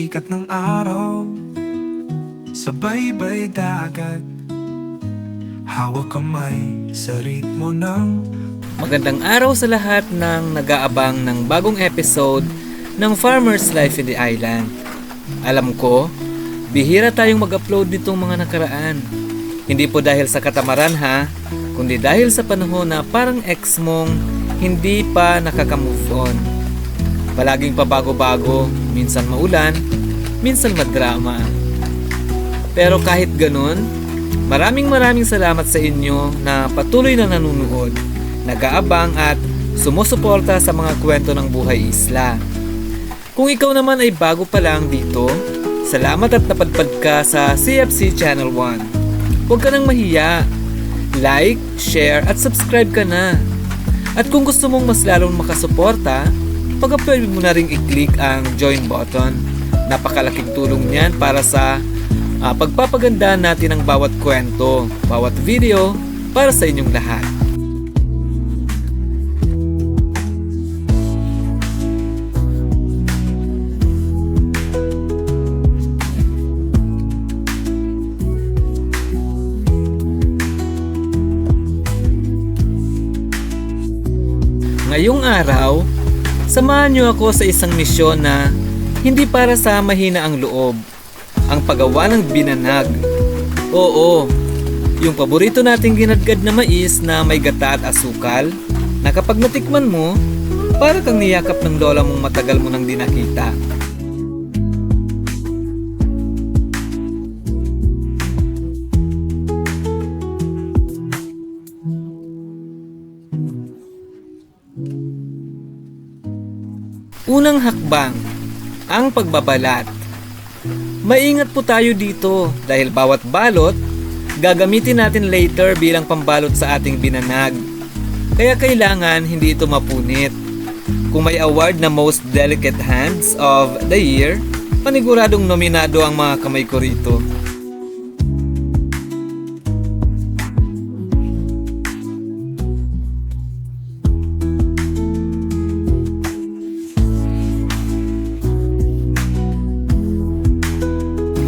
sikat ng araw Sa baybay dagat Hawak kamay sa ritmo ng Magandang araw sa lahat ng nag-aabang ng bagong episode ng Farmer's Life in the Island. Alam ko, bihira tayong mag-upload nitong mga nakaraan. Hindi po dahil sa katamaran ha, kundi dahil sa panahon na parang ex mong hindi pa nakaka-move on. Palaging pabago-bago, minsan maulan, minsan madrama. Pero kahit ganun, maraming maraming salamat sa inyo na patuloy na nanonood, nag-aabang at sumusuporta sa mga kwento ng buhay isla. Kung ikaw naman ay bago pa lang dito, salamat at napadpad ka sa CFC Channel 1. Huwag ka nang mahiya. Like, share at subscribe ka na. At kung gusto mong mas lalong makasuporta, pag-pwede mo na ring i-click ang join button. Napakalaking tulong niyan para sa ah, pagpapaganda natin ng bawat kwento, bawat video para sa inyong lahat. Ngayong araw, samahan niyo ako sa isang misyon na hindi para sa mahina ang loob, ang paggawa ng binanag. Oo, yung paborito nating ginadgad na mais na may gata at asukal, na kapag natikman mo, para kang niyakap ng lola mong matagal mo nang di Unang hakbang, ang pagbabalat. Maingat po tayo dito dahil bawat balot gagamitin natin later bilang pambalot sa ating binanag. Kaya kailangan hindi ito mapunit. Kung may award na Most Delicate Hands of the Year, paniguradong nominado ang mga kamay ko rito.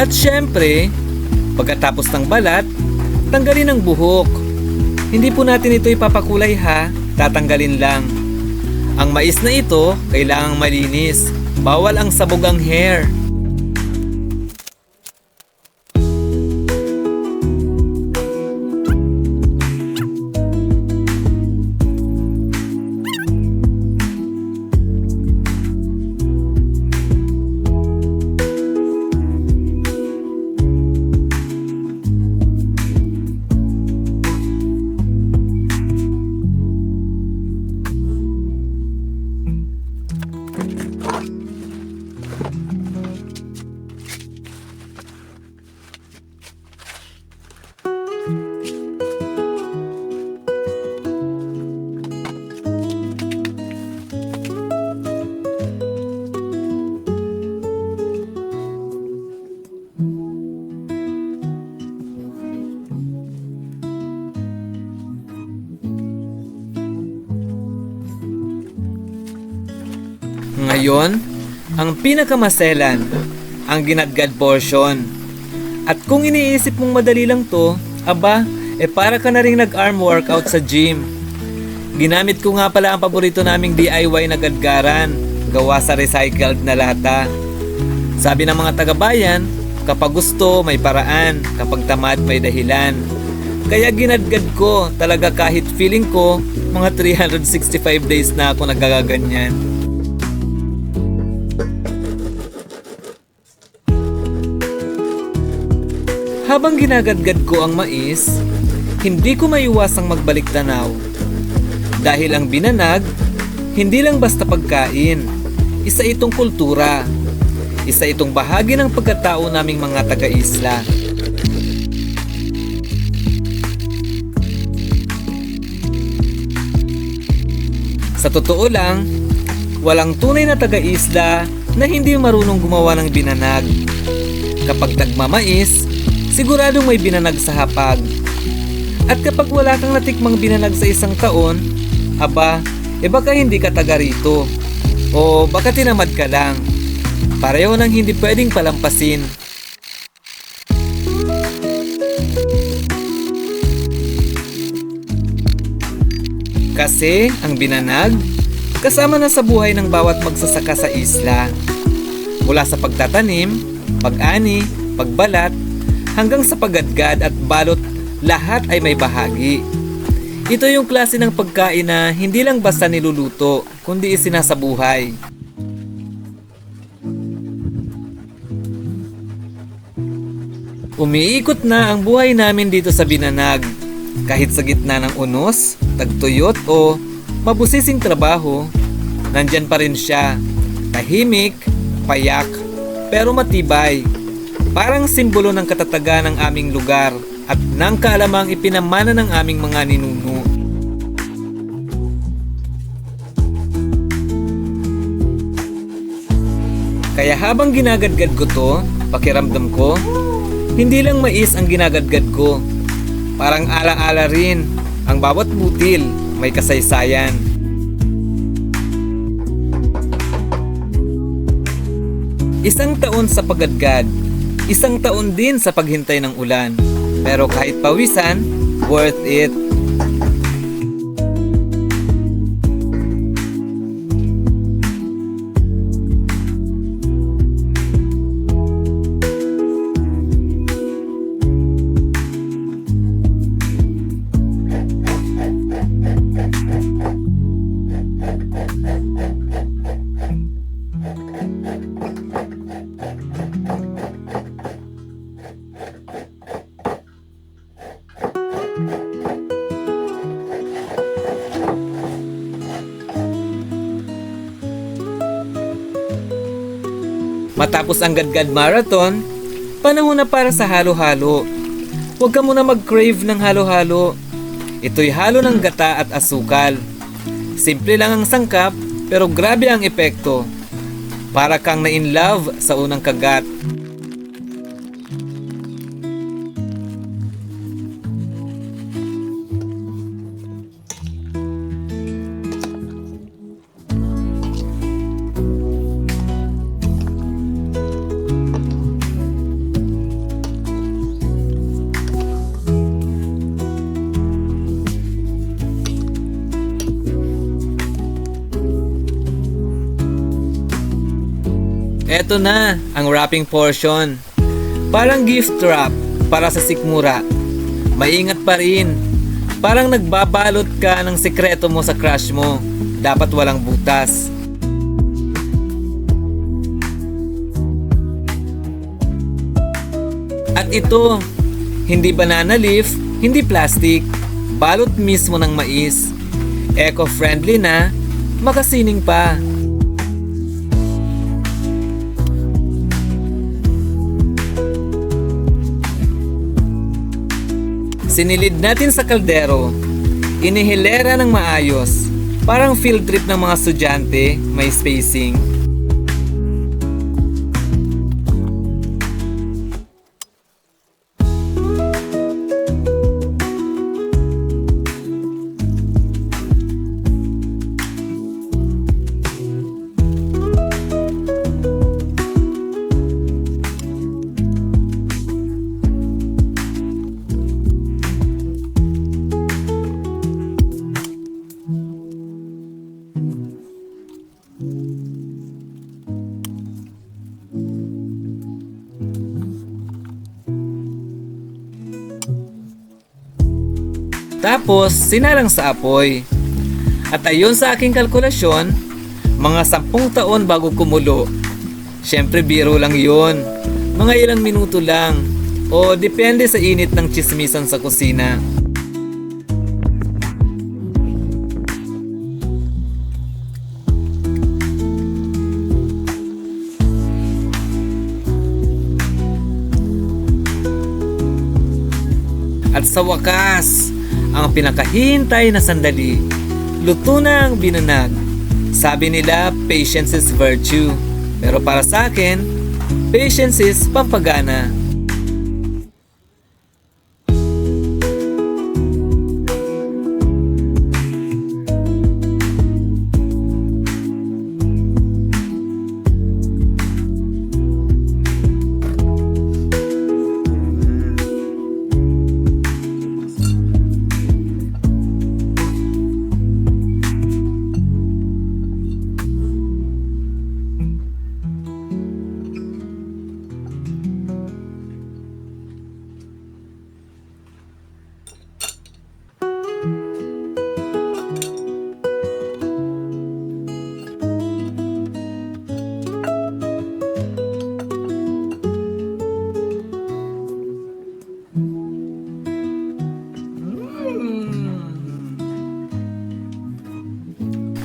At syempre, pagkatapos ng balat, tanggalin ang buhok. Hindi po natin ito ipapakulay ha, tatanggalin lang. Ang mais na ito, kailangang malinis. Bawal ang sabugang hair. Ngayon, ang pinakamaselan, ang ginadgad portion. At kung iniisip mong madali lang to, aba, e para ka na rin nag-arm workout sa gym. Ginamit ko nga pala ang paborito naming DIY na gadgaran, gawa sa recycled na lata. Sabi ng mga taga-bayan, kapag gusto, may paraan, kapag tamad, may dahilan. Kaya ginadgad ko, talaga kahit feeling ko, mga 365 days na ako nagagaganyan. Habang ginagadgad ko ang mais, hindi ko maiwasang magbalik tanaw. Dahil ang binanag, hindi lang basta pagkain. Isa itong kultura. Isa itong bahagi ng pagkatao naming mga taga-isla. Sa totoo lang, walang tunay na taga-isla na hindi marunong gumawa ng binanag. Kapag nagmamais, siguradong may binanag sa hapag. At kapag wala kang natikmang binanag sa isang taon, aba, e baka hindi ka taga rito. O baka tinamad ka lang. Pareho ng hindi pwedeng palampasin. Kasi ang binanag, kasama na sa buhay ng bawat magsasaka sa isla. Mula sa pagtatanim, pag-ani, pagbalat, hanggang sa paggadgad at balot, lahat ay may bahagi. Ito yung klase ng pagkain na hindi lang basta niluluto, kundi isinasabuhay. Umiikot na ang buhay namin dito sa Binanag. Kahit sa gitna ng unos, tagtuyot o mabusising trabaho, nandyan pa rin siya. Tahimik, payak, pero matibay. Parang simbolo ng katatagan ng aming lugar at ng kaalamang ipinamana ng aming mga ninuno. Kaya habang ginagadgad ko to, pakiramdam ko, hindi lang mais ang ginagadgad ko. Parang ala-ala rin, ang bawat butil may kasaysayan. Isang taon sa paggadgad, isang taon din sa paghintay ng ulan. Pero kahit pawisan, worth it. Matapos ang Gadgad Marathon, panahon na para sa halo-halo. Huwag ka muna mag-crave ng halo-halo. Ito'y halo ng gata at asukal. Simple lang ang sangkap, pero grabe ang epekto. Para kang na-in love sa unang kagat. Eto na ang wrapping portion. Parang gift wrap para sa sikmura. Maingat pa rin. Parang nagbabalot ka ng sekreto mo sa crush mo. Dapat walang butas. At ito, hindi banana leaf, hindi plastic, balot mismo ng mais. Eco-friendly na, makasining pa. Sinilid natin sa kaldero. Inihilera ng maayos. Parang field trip ng mga estudyante, may spacing. Tapos, sinalang sa apoy. At ayon sa aking kalkulasyon, mga sampung taon bago kumulo. Siyempre biro lang yon. Mga ilang minuto lang. O depende sa init ng chismisan sa kusina. At sa wakas, ang pinakahintay na sandali, luto na ang binanag. Sabi nila, patience is virtue. Pero para sa akin, patience is pampagana.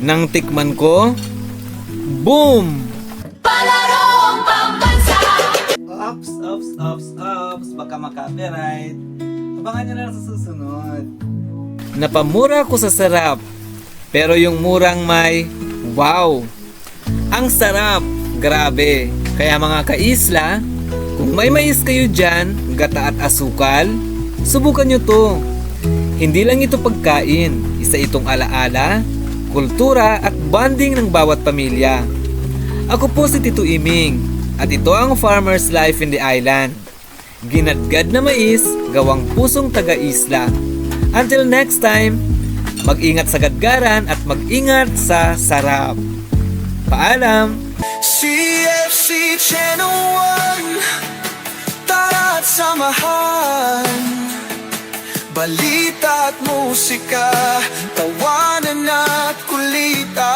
Nang tikman ko, boom! Ops, ops, ops, ops. Baka maka-copyright. Abangan nyo na lang sa susunod. Napamura ko sa sarap. Pero yung murang may, wow! Ang sarap! Grabe! Kaya mga kaisla, kung may mais kayo dyan, gata at asukal, subukan nyo to. Hindi lang ito pagkain, isa itong alaala, kultura at bonding ng bawat pamilya. Ako po si Tito Iming at ito ang Farmer's Life in the Island. Ginadgad na mais, gawang pusong taga-isla. Until next time, mag-ingat sa gadgaran at mag-ingat sa sarap. Paalam! CFC Channel 1 Tara't samahan Balita at musika. Tawanan at kulitan